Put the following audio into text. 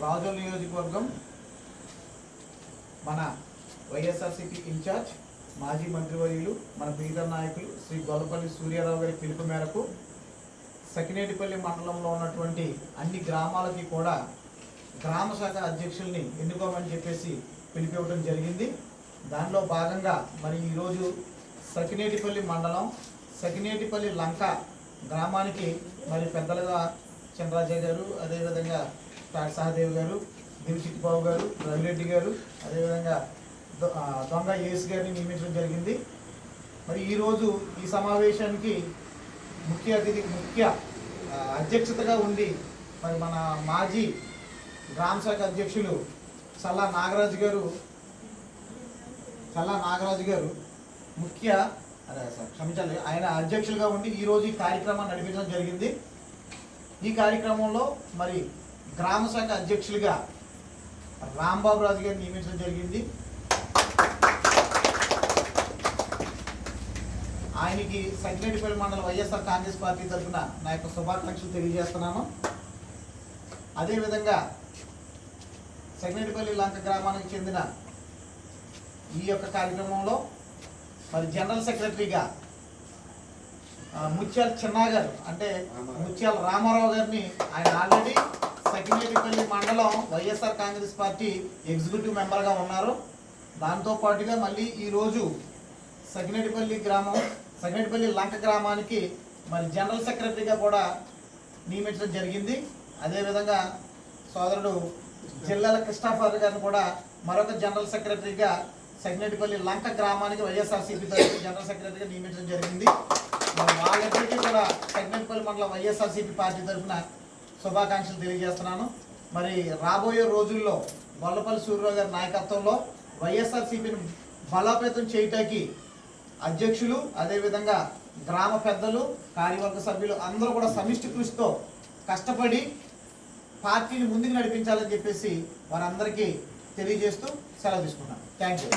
రాజోల్ నియోజకవర్గం మన వైఎస్ఆర్సీపీ ఇన్ఛార్జ్ మాజీ మంత్రివర్యులు మన బీదర్ నాయకులు శ్రీ గొల్లపల్లి సూర్యారావు గారి పిలుపు మేరకు సకినేటిపల్లి మండలంలో ఉన్నటువంటి అన్ని గ్రామాలకి కూడా గ్రామ శాఖ అధ్యక్షుల్ని ఎన్నుకోమని చెప్పేసి పిలిపివ్వడం జరిగింది. దానిలో భాగంగా మరి ఈరోజు సకినేటిపల్లి మండలం సకినేటిపల్లి లంక గ్రామానికి మరి పెద్దలుగా చంద్రాజయ్ గారు అదేవిధంగా తాటి సహదేవ్ గారు దివిచిట్టిబాబు గారు రవిరెడ్డి గారు అదేవిధంగా దొంగ యేసు గారిని నియమించడం జరిగింది. మరి ఈరోజు ఈ సమావేశానికి ముఖ్య అతిథి ముఖ్య అధ్యక్షతగా ఉండి మరి మన మాజీ గ్రామ శాఖ అధ్యక్షులు చల్లా నాగరాజు గారు చల్లా నాగరాజు గారు ముఖ్య అదే సార్ క్షమించాలి ఆయన అధ్యక్షులుగా ఉండి ఈరోజు ఈ కార్యక్రమాన్ని నడిపించడం జరిగింది. ఈ కార్యక్రమంలో మరి గ్రామ శాఖ అధ్యక్షులుగా రాంబాబు రాజు గారిని నియమించడం జరిగింది. ఆయనకి సంకిరెడ్డిపల్లి మండలం వైఎస్ఆర్ కాంగ్రెస్ పార్టీ తరఫున నా యొక్క శుభాకాంక్షలు తెలియజేస్తున్నాను. అదేవిధంగా సంకిరెడ్డిపల్లి లంక గ్రామానికి చెందిన ఈ యొక్క కార్యక్రమంలో మరి జనరల్ సెక్రటరీగా ముత్యాల చిన్నాగారు అంటే ముత్యాల రామారావు గారిని ఆయన already Sakinetipalli YSR Congress party executive మెంబర్గా ఉన్నారు. దాంతో పాటుగా మళ్ళీ ఈరోజు సగినటిపల్లి గ్రామం సగినటిపల్లి లంక గ్రామానికి మరి జనరల్ సెక్రటరీగా కూడా నియమించడం జరిగింది. అదేవిధంగా సోదరుడు జిల్లాల కృష్ణాఫర్ గారిని కూడా మరొక జనరల్ సెక్రటరీగా సగినటిపల్లి లంక గ్రామానికి వైఎస్ఆర్సీపీ తరఫున జనరల్ సెక్రటరీగా నియమించడం జరిగింది. మరి వాళ్ళందరికీ కూడా సగినటిపల్లి మండల వైఎస్ఆర్సీపీ పార్టీ తరఫున శుభాకాంక్షలు తెలియజేస్తున్నాను. మరి రాబోయే రోజుల్లో బొల్లపల్లి సూర్యరావు గారి నాయకత్వంలో వైఎస్ఆర్సీపీని బలోపేతం చేయటానికి అధ్యక్షులు అదేవిధంగా గ్రామ పెద్దలు కార్యవర్గ సభ్యులు అందరూ కూడా సమిష్టి కృషితో కష్టపడి పార్టీని ముందుకు నడిపించాలని చెప్పేసి వారందరికీ తెలియజేస్తూ సెలవు తీసుకున్నాను థ్యాంక్ యూ.